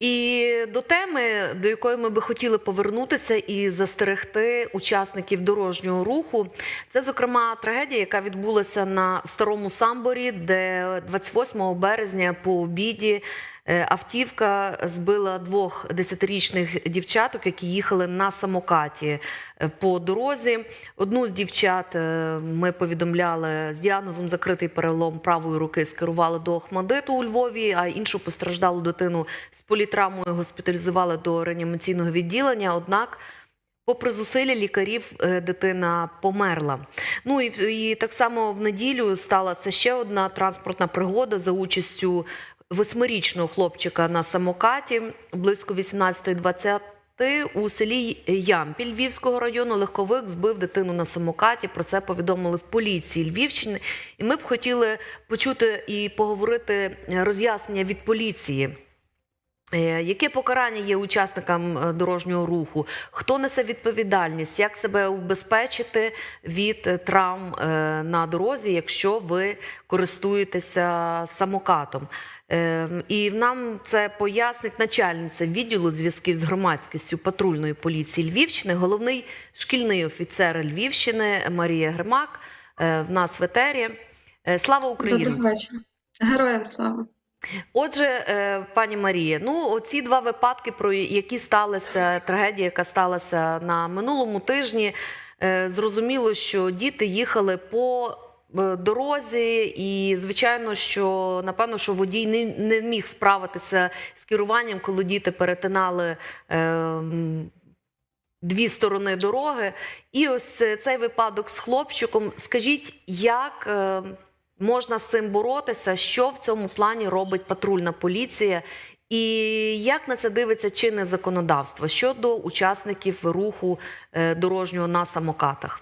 І до теми, до якої ми би хотіли повернутися і застерегти учасників дорожнього руху, це зокрема трагедія, яка відбулася на в старому самборі, де 28 березня по обіді автівка збила двох десятирічних дівчаток, які їхали на самокаті е, по дорозі. Одну з дівчат е, ми повідомляли з діагнозом закритий перелом правої руки, скерували до Охмадиту у Львові, а іншу постраждалу дитину з політравмою госпіталізували до реанімаційного відділення. Однак Попри зусилля лікарів, е, дитина померла. Ну і, і так само в неділю сталася ще одна транспортна пригода за участю восьмирічного хлопчика на самокаті близько 18.20 у селі Ямпіль Львівського району легковик збив дитину на самокаті. Про це повідомили в поліції Львівщини. І ми б хотіли почути і поговорити роз'яснення від поліції. Е, Яке покарання є учасникам е, дорожнього руху? Хто несе відповідальність? Як себе убезпечити від е, травм на дорозі, якщо ви користуєтеся самокатом? І нам це пояснить начальниця відділу зв'язків з громадськістю патрульної поліції Львівщини, головний шкільний офіцер Львівщини Марія Гримак. Е, В нас в етері. Слава Україні! Доброго вечора. Героям слава. Отже, е, пані Марія, ну оці два випадки, про які сталися, трагедія, яка сталася на минулому тижні, е, зрозуміло, що діти їхали по е, дорозі, і звичайно, що напевно, що водій не, не міг справитися з керуванням, коли діти перетинали. е, Дві сторони дороги, і ось цей випадок з хлопчиком. Скажіть, як можна з цим боротися? Що в цьому плані робить патрульна поліція? І як на це дивиться чинне законодавство щодо учасників руху е, дорожнього на самокатах?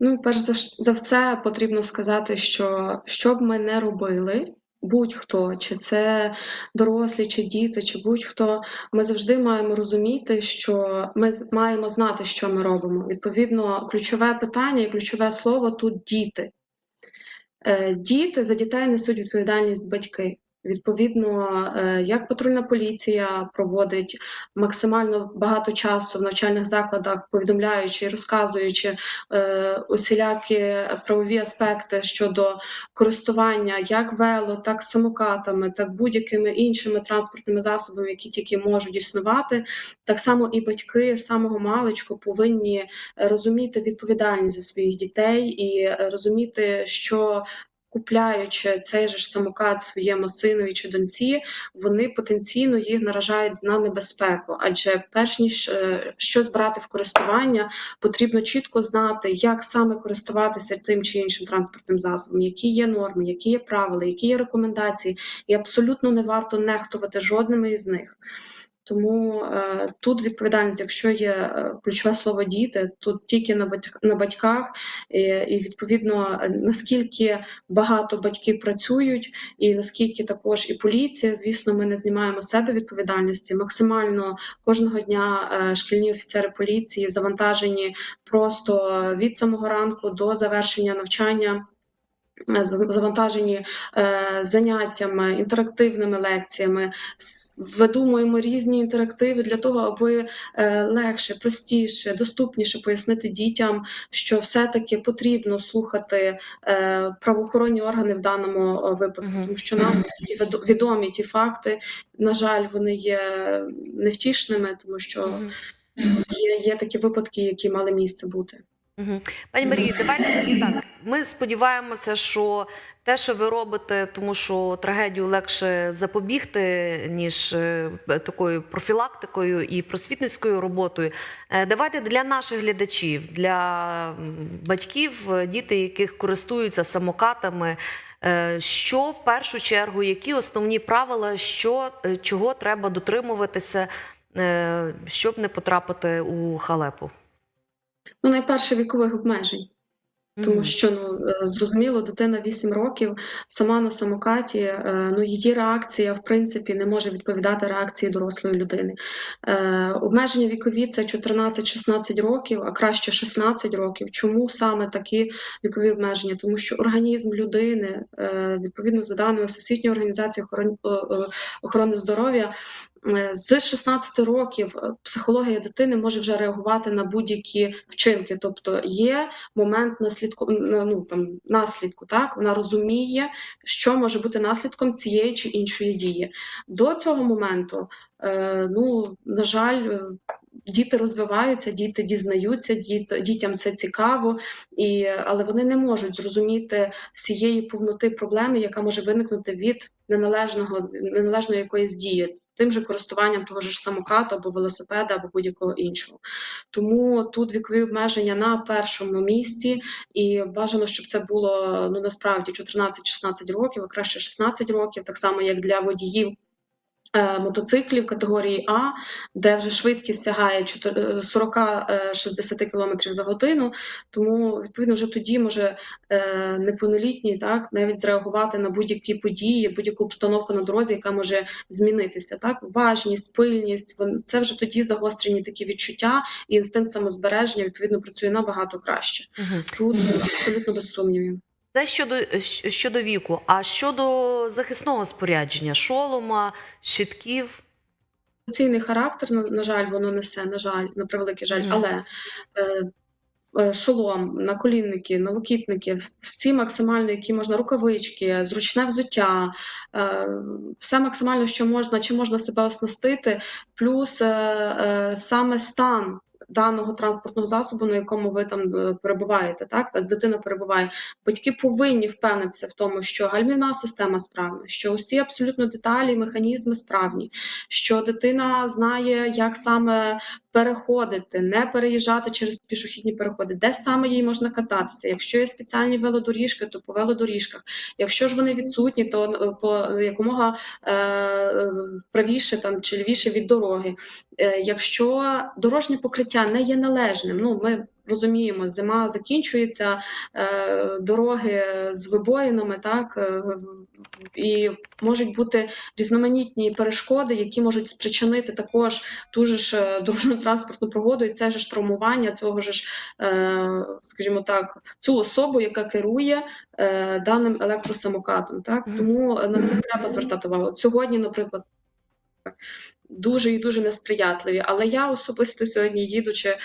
Ну, перш за, все, потрібно сказати, що що б ми не робили, будь-хто, чи це дорослі, чи діти, чи будь-хто, ми завжди маємо розуміти, що ми маємо знати, що ми робимо. Відповідно, ключове питання і ключове слово тут діти. Е, Діти за дітей несуть відповідальність батьки. Відповідно, е, як патрульна поліція проводить максимально багато часу в навчальних закладах, повідомляючи і розказуючи е, усілякі правові аспекти щодо користування як вело, так самокатами, так будь-якими іншими транспортними засобами, які тільки можуть існувати. Так само і батьки з самого маличку повинні розуміти відповідальність за своїх дітей і розуміти, що купляючи цей же ж самокат своєму синові чи доньці, вони потенційно їх наражають на небезпеку. Адже перш ніж е, щось брати в користування, потрібно чітко знати, як саме користуватися тим чи іншим транспортним засобом, які є норми, які є правила, які є рекомендації, і абсолютно не варто нехтувати жодними із них. Тому е, тут відповідальність, якщо є е, ключове слово діти, тут тільки на батьк- на батьках, і, і відповідно е, наскільки багато батьки працюють, і наскільки також і поліція, звісно, ми не знімаємо себе відповідальності. Максимально кожного дня е, шкільні офіцери поліції завантажені просто від самого ранку до завершення навчання. Е, Завантажені е, заняттями, інтерактивними лекціями, видумуємо різні інтерактиви для того, аби е, легше, простіше, доступніше пояснити дітям, що все-таки потрібно слухати правоохоронні органи в даному випадку, тому що нам відомі ті факти. На жаль, вони є невтішними, тому що є, є такі випадки, які мали місце бути. Пані Марії, давайте тоді так. Ми сподіваємося, що те, що ви робите, тому що трагедію легше запобігти, ніж е, такою профілактикою і просвітницькою роботою. Е, Давайте для наших глядачів, для батьків, е, діти, яких користуються самокатами. Що в першу чергу, які основні правила, що чого треба дотримуватися, щоб не потрапити у халепу? Ну, найперше вікових обмежень. Тому що ну е, зрозуміло, дитина 8 років сама на самокаті. е, Ну її реакція в принципі не може відповідати реакції дорослої людини. Е, Обмеження вікові це 14-16 років, а краще 16 років. Чому саме такі вікові обмеження? Тому що організм людини, відповідно за даними Всесвітньої організації охорони здоров'я. Е, З 16 років е, психологія дитини може вже реагувати на будь-які вчинки, тобто є момент наслідку ну там наслідку. Так вона розуміє, що може бути наслідком цієї чи іншої дії. До цього моменту, е, ну на жаль. е, Діти розвиваються, діти дізнаються, діт, дітям це цікаво, і, але вони не можуть зрозуміти всієї повноти проблеми, яка може виникнути від неналежного неналежної якоїсь дії, тим же користуванням того ж самоката або велосипеда, або будь-якого іншого. Тому тут вікові обмеження на першому місці, і бажано, щоб це було ну насправді 14-16 років, а краще 16 років, так само як для водіїв. Е, Мотоциклів категорії А, де вже швидкість сягає 40-60 км за годину, тому відповідно вже тоді може е, неповнолітній так навіть зреагувати на будь-які події, будь-яку обстановку на дорозі, яка може змінитися. Так, уважність, пильність, це вже тоді загострені такі відчуття, і інстинкт самозбереження відповідно працює набагато краще. Мгм. Тут абсолютно без сумнівів. Це щодо, щодо віку. А щодо захисного спорядження, шолома, щитків. Емоційний характер, на, на жаль, воно несе, на жаль, на превеликий жаль, Мгм. але е, е, шолом, наколінники, налокітники, всі максимально, які можна, рукавички, зручне взуття, е, все максимально, що можна, чи можна себе оснастити, плюс е, е, саме стан. Даного транспортного засобу, на якому ви там е, перебуваєте, так та дитина перебуває. Батьки повинні впевнитися в тому, що гальмівна система справна, що усі абсолютно деталі, механізми справні, що дитина знає, як саме переходити, не переїжджати через пішохідні переходи, де саме їй можна кататися. Якщо є спеціальні велодоріжки, то по велодоріжках. Якщо ж вони відсутні, то е, по якомога е, правіше там чи лівіше від дороги. Е, якщо дорожнє покриття не є належним, ну ми. Розуміємо, зима закінчується, е, дороги з вибоїнами, так е, і можуть бути різноманітні перешкоди, які можуть спричинити також ту ж е, дорожньо-транспортну пригоду, і це ж травмування цього ж, скажімо так, цю особу, яка керує даним електросамокатом. Так тому на це треба звертати увагу. Сьогодні, наприклад. Дуже і дуже несприятливі. Але я особисто сьогодні, їдучи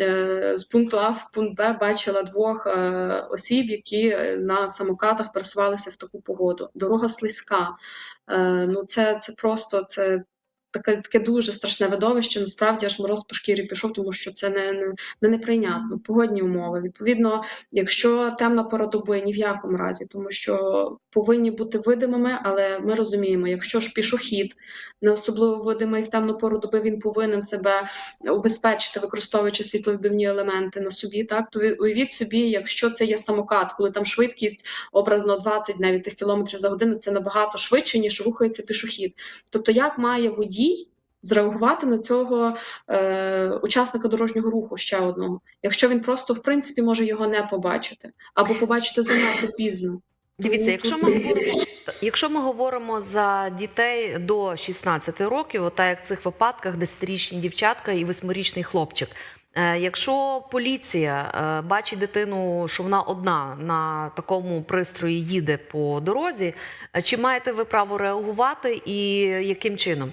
е, з пункту А в пункт Б, бачила двох е, осіб, які е, на самокатах пересувалися в таку погоду. Дорога слизька. Ну це, це просто це. Таке, таке дуже страшне видовище. Насправді аж мороз по шкірі пішов, тому що це не, не, не неприйнятно. Погодні умови. Відповідно, якщо темна пора доби, ні в якому разі, тому що повинні бути видимими, але ми розуміємо, якщо ж пішохід не особливо видимий в темну пору доби, він повинен себе убезпечити, використовуючи світловідбивні елементи на собі. Так то уявіть собі, якщо це є самокат, коли там швидкість образно 20 навіть тих кілометрів за годину, це набагато швидше ніж рухається пішохід. Тобто, як має водій зреагувати на цього е, учасника дорожнього руху ще одного, якщо він просто в принципі може його не побачити або побачити занадто пізно. Дивіться, якщо ми говоримо, якщо ми говоримо за дітей до 16 років, ота як в цих випадках, 10-річні дівчатка і 8-річний хлопчик. е, Якщо поліція е, бачить дитину, що вона одна на такому пристрої їде по дорозі, е, чи маєте ви право реагувати і яким чином?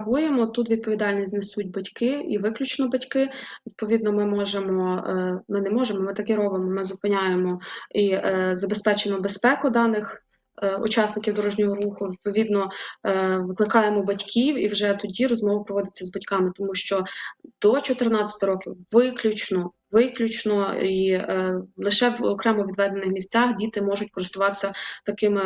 Реагуємо. Тут відповідальність несуть батьки і виключно батьки. Відповідно, ми можемо, е, ми не можемо, ми так і робимо. Ми зупиняємо і е, забезпечуємо безпеку даних. е, Учасників дорожнього руху відповідно викликаємо батьків, і вже тоді розмова проводиться з батьками, тому що до 14 років виключно, виключно і лише в окремо відведених місцях діти можуть користуватися такими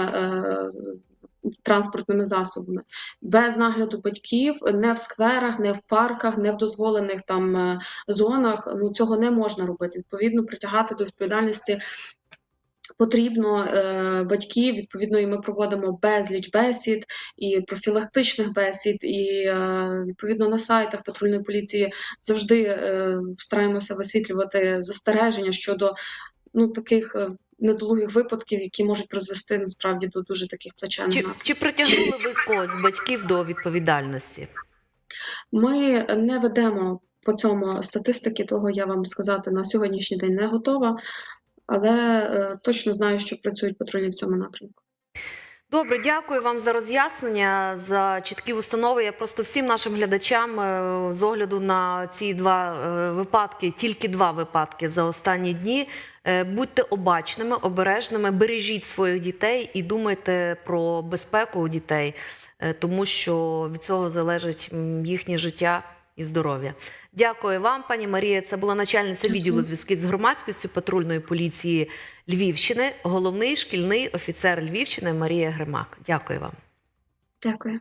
транспортними засобами без нагляду батьків, не в скверах, не в парках, не в дозволених там е, зонах. Ну цього не можна робити. Відповідно, притягати до відповідальності Потрібно е, батьків, відповідно, і ми проводимо безліч бесід і профілактичних бесід, і е, відповідно на сайтах патрульної поліції завжди стараємося висвітлювати застереження щодо ну таких недолугих випадків, які можуть призвести насправді до дуже таких плачевних Чи, наслідків. чи притягнули ви когось з батьків до відповідальності? Ми не ведемо по цьому статистики, того я вам сказати на сьогоднішній день не готова, але е, точно знаю, що працюють патрулі в цьому напрямку. Добре, дякую вам за роз'яснення, за чіткі установи. Я просто всім нашим глядачам е, з огляду на ці два е, випадки, тільки два випадки за останні дні. е, Будьте обачними, обережними, бережіть своїх дітей і думайте про безпеку у дітей, тому що від цього залежить їхнє життя і здоров'я. Дякую вам, пані Марія. Це була начальниця відділу зв'язків з громадськістю патрульної поліції Львівщини, головний шкільний офіцер Львівщини Марія Гримак. Дякую вам. Дякую.